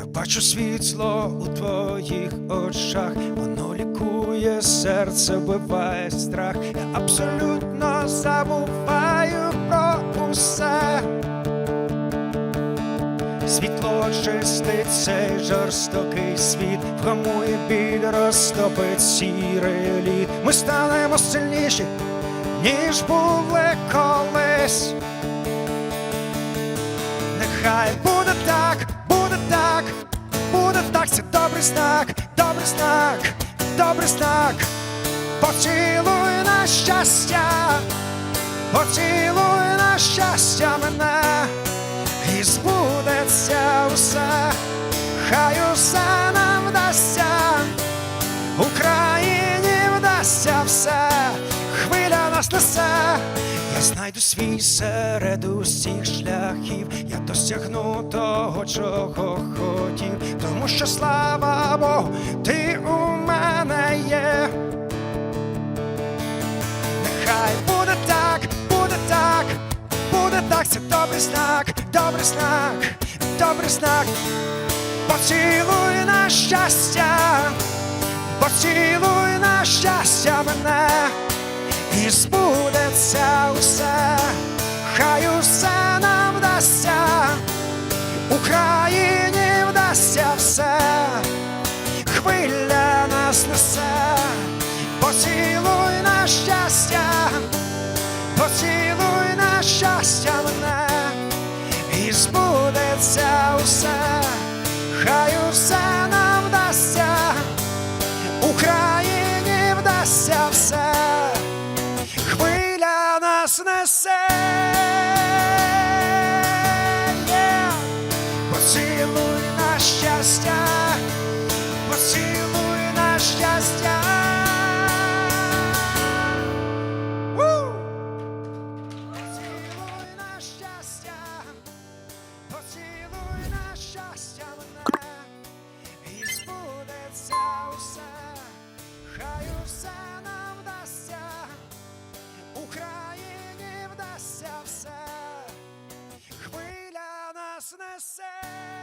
Я бачу світло у твоїх очах, воно лікує серце, вбиває страх. Я абсолютно забуваю про усе. Світло чистить цей жорстокий світ, вгамує біль, розтопить сірий лід. Ми станемо сильніші, ніж були колись. Нехай буде так, буде так, буде так, це добрий знак, добрий знак, добрий знак. Поцілуй на щастя, поцілуй на щастя мене, і збудеться усе, хай усе нам вдасться, Україні вдасться все, нас несе. Я знайду свій серед усіх шляхів, я досягну того, чого хотів, тому що слава Богу, ти у мене є. Нехай буде так, буде так, буде так, це добрий знак, добрий знак, добрий знак. Поцілуй на щастя, поцілуй на і збудеться усе, хай усе нам вдасться, Україні вдасться все, хвиля нас несе, поцілуй на щастя, поцілуй на щастя мене, і збудеться усе, хай усе нам вдасться, Україні хвиля нас несе. Yeah. Поцілуй на щастя, поцілуй на щастя. Усе нам вдасться, вдасться все, хвиля нас несе.